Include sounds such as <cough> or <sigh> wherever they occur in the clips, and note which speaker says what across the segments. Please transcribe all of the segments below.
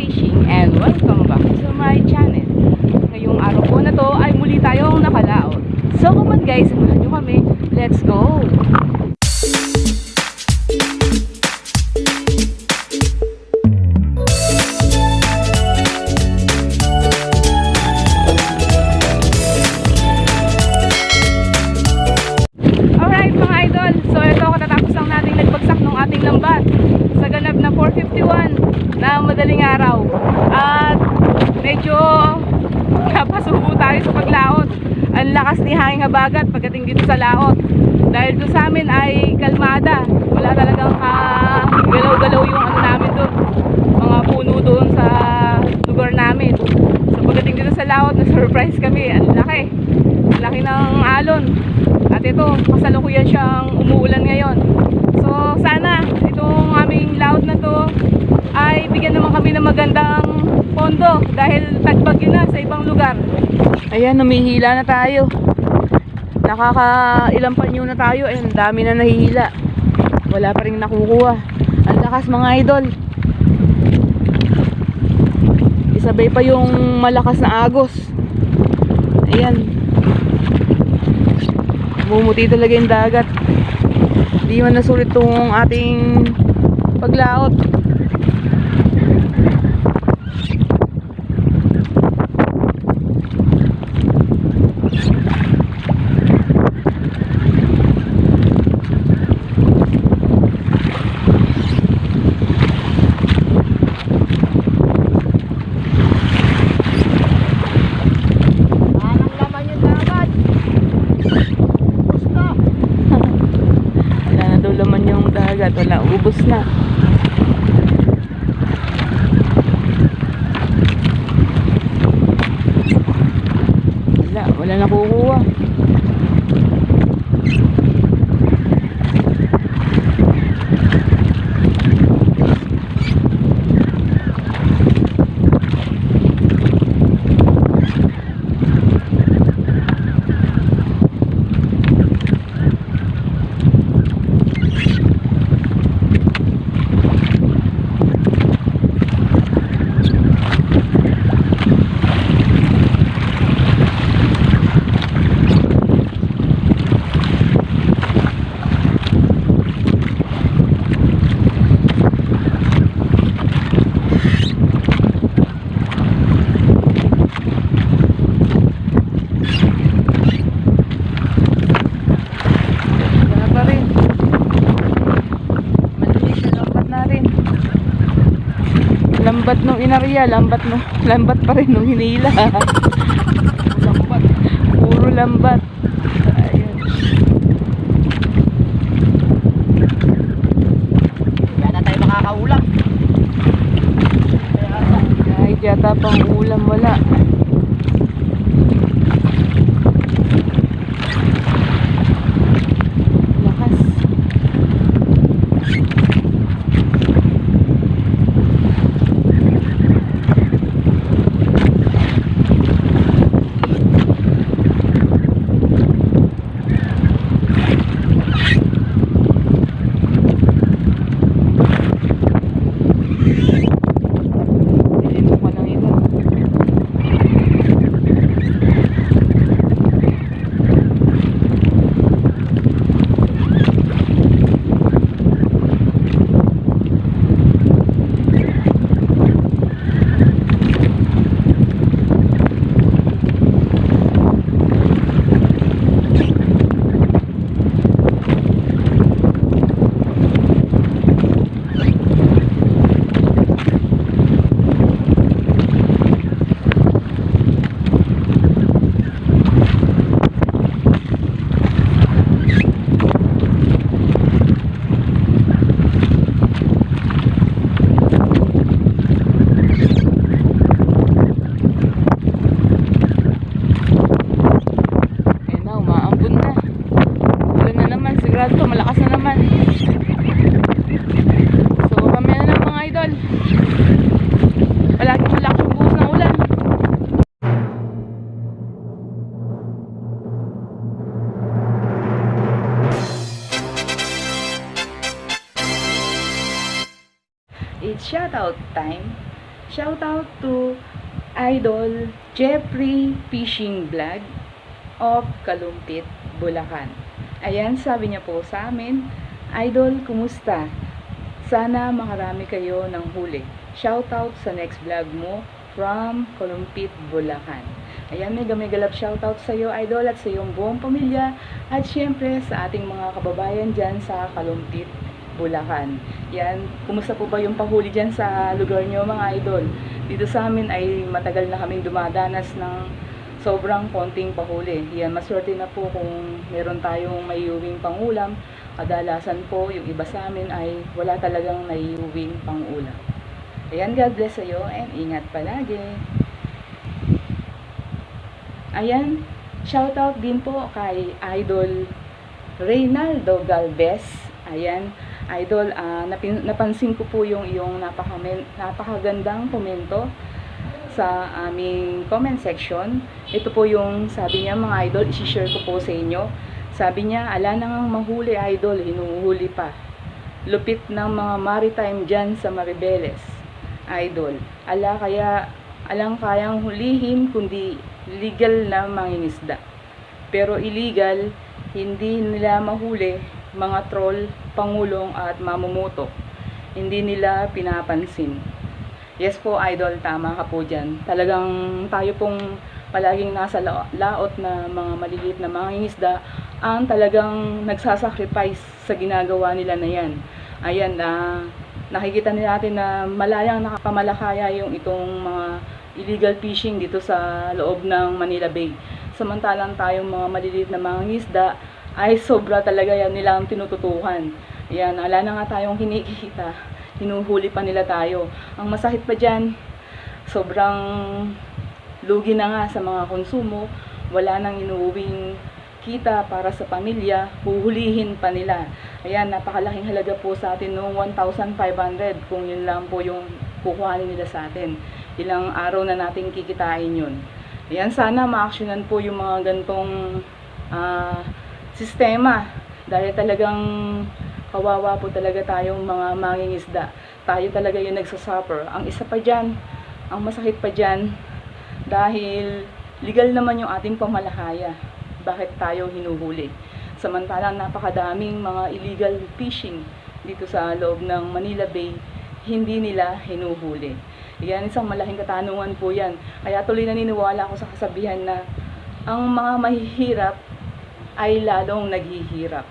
Speaker 1: Fishing and welcome back to my channel. Ngayong araw po na to ay muli tayong nakalaot. So come on guys, samahan nyo kami. Let's go! Alright mga idol, so ito katatapos lang nating nagbagsak ng ating lambat sa ganap na 451 na madaling araw. At medyo napasubo tayo sa paglaot. Ang lakas ni hanging habagat pagdating dito sa laot. Dahil doon sa amin ay kalmada. Wala talagang ka galaw-galaw yung ano namin doon. Mga puno doon sa lugar namin. So pagdating dito sa laot, na-surprise kami. Ang laki. Ang laki ng alon. At ito, kasalukuyan siyang umuulan ngayon. So, sana itong aming laut na to ay bigyan naman kami ng magandang pondo dahil tagbagyo na sa ibang lugar. Ayan, numihila na tayo. Nakaka ilang panyo na tayo. Ayan, dami na nahihila. Wala pa rin nakukuha. Ang lakas mga idol. Isabay pa yung malakas na agos. Ayan. Bumuti talaga yung dagat. Hindi man nasulit tong ating paglaot.
Speaker 2: Parang laman yung dagat. Ubus na.
Speaker 1: Wala na daw laman yung dagat. Wala, ubos na. Wala, wala nakukuha. Wala pa rin. Malinis yung lambat natin. Inarya, lambat no, lambat pa rin nung hinila. <laughs> lambat. Puro lambat. Ayun.
Speaker 2: Kaya na tayo makakaulam.
Speaker 1: Kahit yata pang ulam wala. Lakas. Hindi mo pa lang ito. Ayun na, umaambon na. Ulan na naman, sigurado to, malakas na naman. So, kami na lang mga idol. Palagi malakas yung buhos ng ulan. It's shoutout time. Shoutout to Idol Jeffrey Fishing Vlog of Kalumpit, Bulacan. Ayan, sabi niya po sa amin, Idol, kumusta? Sana makarami kayo ng huli. Shoutout sa next vlog mo from Kalumpit, Bulacan. Ayan, mega mega love shoutout sa iyo, Idol, at sa iyong buong pamilya. At syempre sa ating mga kababayan dyan sa Kalumpit, Bulacan. Yan, kumusta po ba yung pahuli dyan sa lugar nyo mga idol? Dito sa amin ay matagal na kaming dumadanas ng sobrang konting pahuli. Yan, maswerte na po kung meron tayong maiuwing pangulam. Kadalasan po, yung iba sa amin ay wala talagang naiuwing pangulam. Ayan, God bless sa iyo and ingat palagi. Ayan, shoutout din po kay Idol Reynaldo Galvez. Ayan, Idol, ah, napin- napansin ko po yung iyong napakamen- napakagandang komento sa aming comment section. Ito po yung sabi niya mga idol, isi-share ko po sa inyo. Sabi niya, ala na ngang mahuli idol, hinuhuli pa. Lupit ng mga maritime dyan sa Maribeles. Idol, ala kaya, alang kayang hulihin kundi legal na mangingisda. Pero illegal, hindi nila mahuli mga troll, pangulong at mamumuto. Hindi nila pinapansin. Yes po, idol, tama ka po dyan. Talagang tayo pong palaging nasa la- laot na mga maliliit na mga isda ang talagang nagsasacrifice sa ginagawa nila na yan. Ayan, na nakikita nila natin na malayang nakapamalakaya yung itong mga illegal fishing dito sa loob ng Manila Bay. Samantalang tayong mga maliliit na mga isda ay sobra talaga yan nilang tinututuhan. Yan, ala na nga tayong kinikita, hinuhuli pa nila tayo. Ang masakit pa dyan, sobrang lugi na nga sa mga konsumo, wala nang inuuwing kita para sa pamilya, huhulihin pa nila. Ayan, napakalaking halaga po sa atin noong 1,500 kung yun lang po yung kukuhanin nila sa atin. Ilang araw na natin kikitain yun. Ayan, sana ma-actionan po yung mga gantong ah, sistema dahil talagang kawawa po talaga tayong mga mangingisda. Tayo talaga yung nagsasuffer. Ang isa pa dyan, ang masakit pa dyan, dahil legal naman yung ating pamalakaya. Bakit tayo hinuhuli? Samantalang napakadaming mga illegal fishing dito sa loob ng Manila Bay, hindi nila hinuhuli. Yan, isang malaking katanungan po yan. Kaya tuloy naniniwala ako sa kasabihan na ang mga mahihirap ay lalong naghihirap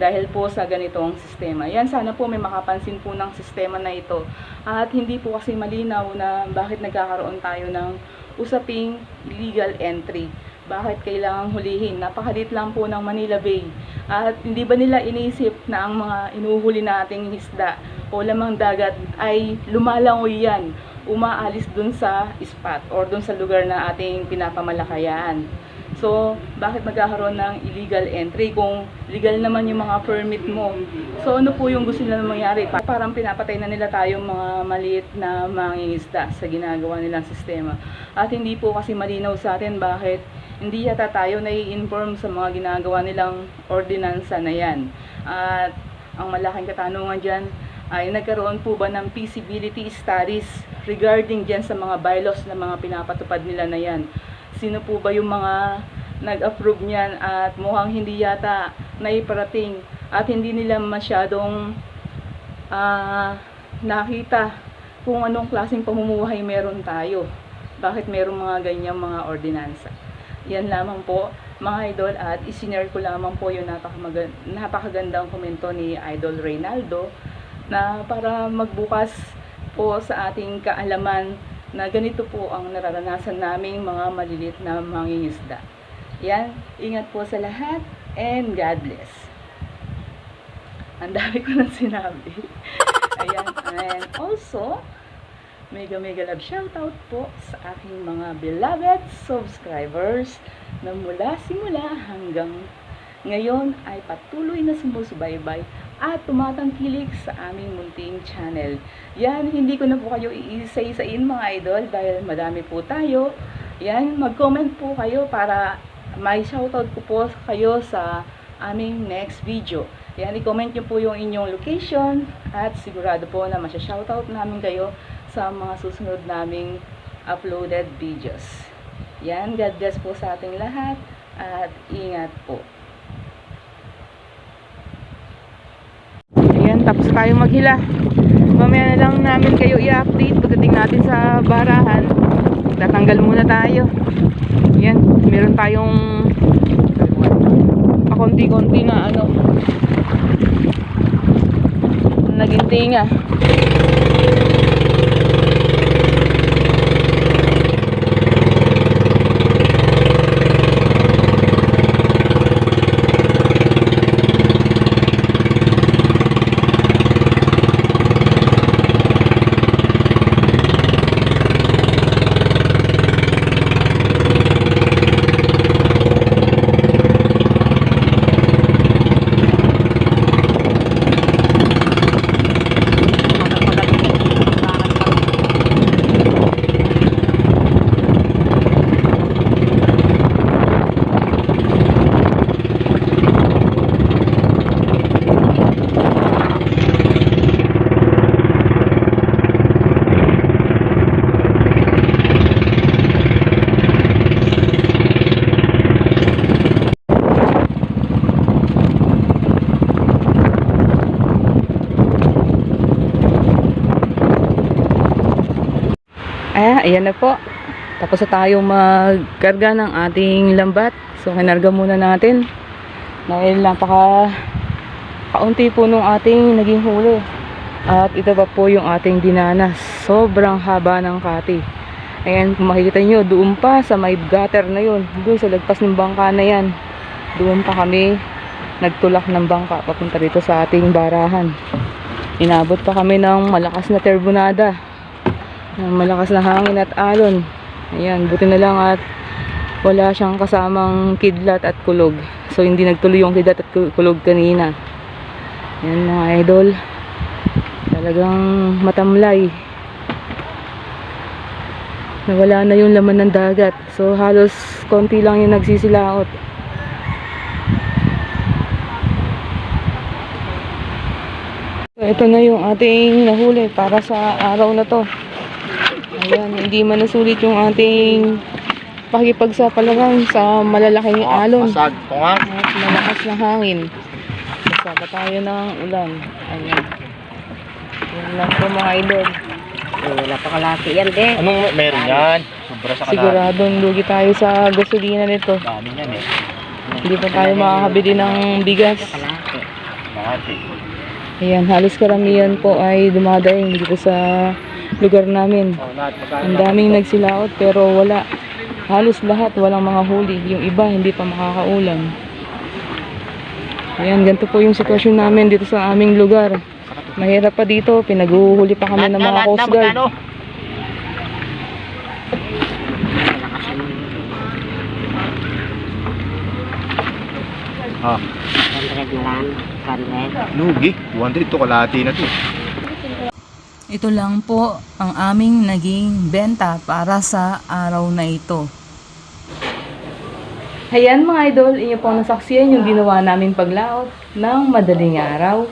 Speaker 1: dahil po sa ganitong sistema. Yan, sana po may makapansin po ng sistema na ito. At hindi po kasi malinaw na bakit nagkakaroon tayo ng usaping illegal entry. Bakit kailangang hulihin? Napakalit lang po ng Manila Bay. At hindi ba nila inisip na ang mga inuhuli nating isda o lamang dagat ay lumalangoy yan, umaalis dun sa spot or dun sa lugar na ating pinapamalakayaan. So, bakit magkakaroon ng illegal entry kung legal naman yung mga permit mo? So, ano po yung gusto nila mangyari? Pa- Parang pinapatay na nila tayong mga maliit na mangingisda sa ginagawa nilang sistema. At hindi po kasi malinaw sa atin bakit hindi yata tayo nai-inform sa mga ginagawa nilang ordinansa na yan. At ang malaking katanungan dyan ay nagkaroon po ba ng feasibility studies regarding dyan sa mga bylaws na mga pinapatupad nila na yan? Sino po ba yung mga nag-approve niyan at mukhang hindi yata naiparating at hindi nila masyadong ah, nakita kung anong klaseng pamumuhay meron tayo. Bakit meron mga ganyang mga ordinansa. Yan lamang po mga idol at isinare ko lamang po yung napakamaga- napakagandang komento ni Idol Reynaldo na para magbukas po sa ating kaalaman na ganito po ang nararanasan naming mga malilit na mangingisda. Yan, ingat po sa lahat and God bless. Ang dami ko nang sinabi. <laughs> Ayan, and also, mega mega love shoutout po sa aking mga beloved subscribers na mula simula hanggang ngayon ay patuloy na sumusubaybay at tumatangkilik sa aming munting channel. Yan, hindi ko na po kayo iisa-isain mga idol dahil madami po tayo. Yan, mag-comment po kayo para may shoutout ko po kayo sa aming next video. Yan, i-comment nyo po yung inyong location at sigurado po na masya-shoutout namin kayo sa mga susunod naming uploaded videos. Yan, God bless po sa ating lahat at ingat po. Tapos tayo maghila. Mamaya na lang namin kayo i-update pagdating natin sa barahan. Tatanggal muna tayo. Yan, meron tayong pakonti-konti na ano naging tinga. Ah, ayan na po. Tapos na tayong magkarga ng ating lambat. So, kinarga muna natin. Dahil napaka kaunti po nung ating naging huli. At ito pa po yung ating dinanas. Sobrang haba ng kati. Ayan, kung makikita nyo, doon pa sa may gutter na yun. Doon sa lagpas ng bangka na yan. Doon pa kami nagtulak ng bangka papunta rito sa ating barahan. Inabot pa kami ng malakas na turbonada ng malakas na hangin at alon. Ayan, buti na lang at wala siyang kasamang kidlat at kulog. So, hindi nagtuloy yung kidlat at ku- kulog kanina. Ayan mga idol. Talagang matamlay. Nawala na yung laman ng dagat. So, halos konti lang yung nagsisilaot. So, ito na yung ating nahuli para sa araw na to. Ayan, hindi man nasulit yung ating pakipagsapalaran sa malalaking alon
Speaker 2: Masag ko nga.
Speaker 1: at malakas na hangin. Basta pa tayo ng ulan. Ayan. Yan lang po mga idol.
Speaker 2: Eh, wala pa kalaki yan, de.
Speaker 3: Anong meron yan? Sobra sa kalahati.
Speaker 1: Siguradong lugi tayo sa gasolina nito.
Speaker 3: Dami yan eh.
Speaker 1: Hindi pa tayo makakabili ng bigas.
Speaker 2: Kalaki.
Speaker 1: Ayan, halos karamihan po ay dumadaing dito sa lugar namin.
Speaker 3: Oh,
Speaker 1: Ang daming nagsilaot pero wala. Halos lahat walang mga huli. Yung iba hindi pa makakaulam. Ayan, ganito po yung sitwasyon namin dito sa aming lugar. Mahirap pa dito, pinaghuhuli pa kami ng mga Coast Guard.
Speaker 3: Ah,
Speaker 2: 100 na lang. 100.
Speaker 3: lugi. 200 to kalahati na to.
Speaker 1: Ito lang po ang aming naging benta para sa araw na ito. Ayan mga idol, inyo po nasaksiyan yung ginawa namin paglaot ng madaling araw.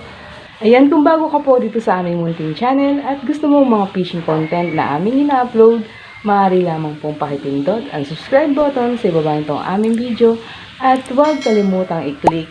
Speaker 1: Ayan, kung bago ka po dito sa aming munting channel at gusto mo mga fishing content na aming ina-upload, maaari lamang pong pakipindot ang subscribe button sa ibaba nitong aming video at huwag kalimutang i-click